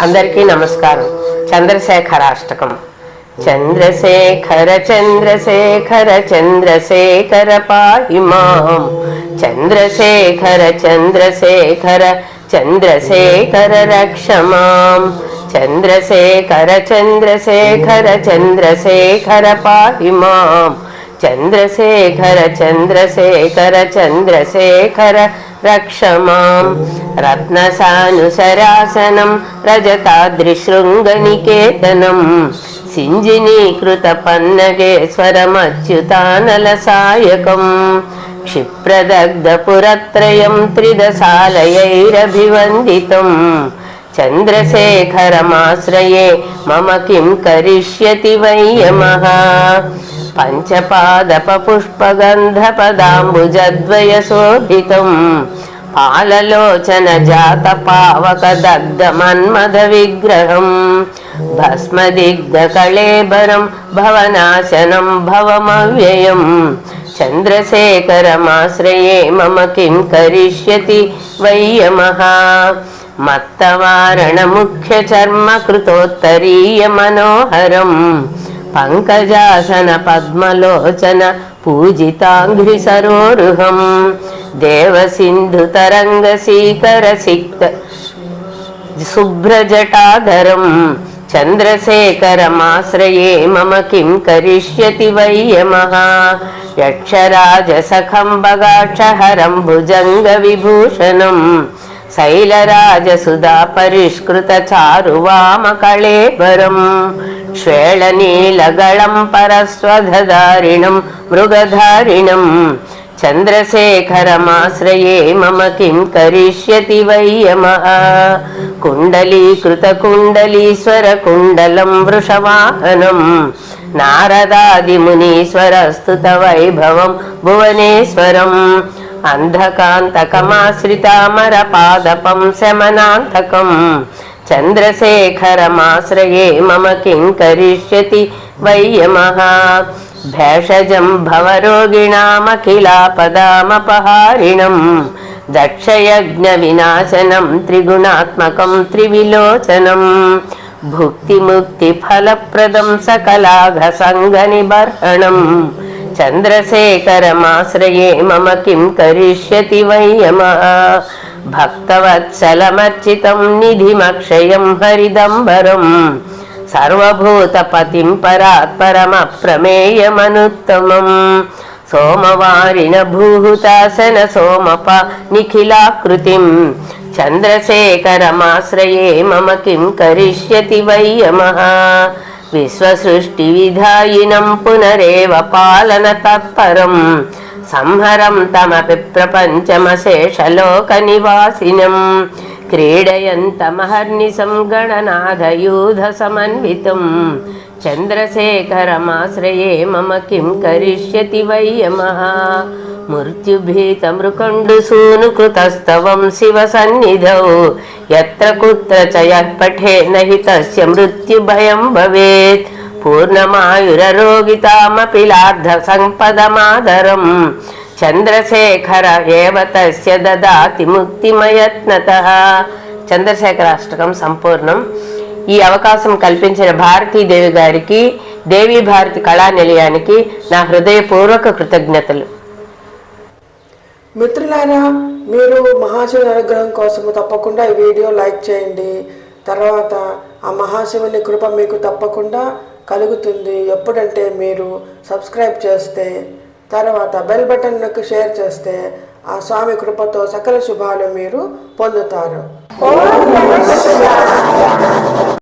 అందరికీ నమస్కారం. చంద్రశేఖర అష్టకం. చంద్రశేఖర చంద్రశేఖర చంద్రశేఖర పాహి మాం. చంద్రశేఖర చంద్రశేఖర చంద్రశేఖర రక్ష మాం. చంద్రశేఖర చంద్రశేఖర చంద్రశేఖర పాహి మాం. చంద్రశేఖర చంద్రశేఖర చంద్రశేఖర రక్ష మాం రత్నసానుసరాసనం రజతాద్రిశృంగనికేతనం సింజినీకృత పన్నగేశ్వరమచ్యుతానల సాయకం క్షిప్రదగ్ధపురత్రయం త్రిదశాలయైరభివందితం చంద్రశేఖరమాశ్రయే మమ కిం కరిష్యతి వై యమః పంచపాదపపుష్పగంధపదాంబుజద్వయశోభితం పాలలోచన జాత పావక దగ్ధ మన్మద విగ్రహం. భస్మదిగ్ధ కళేబరం భవనాశనం భవమవ్యయం. చంద్రశేఖరమాశ్రయే మమ కిం పంకజాసన పద్మలోచన పూజితాంఘ్రి సరోరుహం. దేవసింధు తరంగ శీకర సిక్త శుభ్రజటాధరం. చంద్రశేఖరమాశ్రయే మమ కిం కరిష్యతి వై యమః యక్షరాజసఖం బగాక్షహరం భుజంగ విభూషణం. శైలరాజసుధా పరిష్కృత చారువామ కళేబరం శ్వేళనీలగళం పరస్వధారిణం మృగధారిణం చంద్రశేఖరమాశ్రయే మమ కిం కరిష్యతి వయ్యమ కుండలీకృతకుండలీశ్వర కుండలం వృషవాహనం నారదాదిమునీశ్వరస్తుత వైభవం భువనేశ్వరం అంధకాంతకమాశ్రితామర పాదపం శమనాంతకం చంద్రశేఖరమాశ్రయే మమ కిం కరిష్యతి వై భేషజం భవరోగిణామఖిలాపదామపహారిణం దక్షయజ్ఞ వినాశనం త్రిగుణాత్మకం త్రివిలోచనం భుక్తిముక్తిఫలప్రదం సకలాఘ సంగ చంద్రశేఖరమాశ్రయే మమ కిం కరిష్యతి వై యమః భక్తవత్సలమర్చితం నిధిమక్షయం హరిదంబరం సర్వభూతపతిం పరాత్పరమప్రమేయమనుత్తమం సోమవారిణ భూహుతాసన సోమప నిఖిలాకృతిం చంద్రశేఖరమాశ్రయే మమ కిం కరిష్యతి వై యమః విశ్వసృష్టివిధాయినం పునరేవ పాలన తత్పరం సంహరం తమపి ప్రపంచమశేషలోక నివాసినం క్రీడయంతమహర్నిశం గణనాథయూధ సమన్వితం. చంద్రశేఖరమాశ్రయే మమ కిం కరిష్యతి వై యమః. మృత్యుభీతమృకండు సూనుకృతస్తవం శివ సన్నిధౌ యత్ర కుత్ర చ యః పఠే నహి తస్య మృత్యుభయం భవేత్. పూర్ణమాయురరోగితామపి లార్ధ సంపదమాదరం చంద్రశేఖర ఏవ తస్య దదాతి చంద్రశేఖర అష్టకం సంపూర్ణం ఈ అవకాశం కల్పించిన భారతీదేవి గారికి దేవీ భారతి కళా నిలయానికి నా హృదయపూర్వక కృతజ్ఞతలు. మిత్రులారా మీరు మహాశివుని అనుగ్రహం కోసము తప్పకుండా ఈ వీడియో లైక్ చేయండి. తర్వాత ఆ మహాశివుని కృప మీకు తప్పకుండా కలుగుతుంది. ఎప్పుడంటే మీరు సబ్స్క్రైబ్ చేస్తే తర్వాత బెల్ బటన్కు షేర్ చేస్తే ఆ స్వామి కృపతో సకల శుభాలు మీరు పొందుతారు.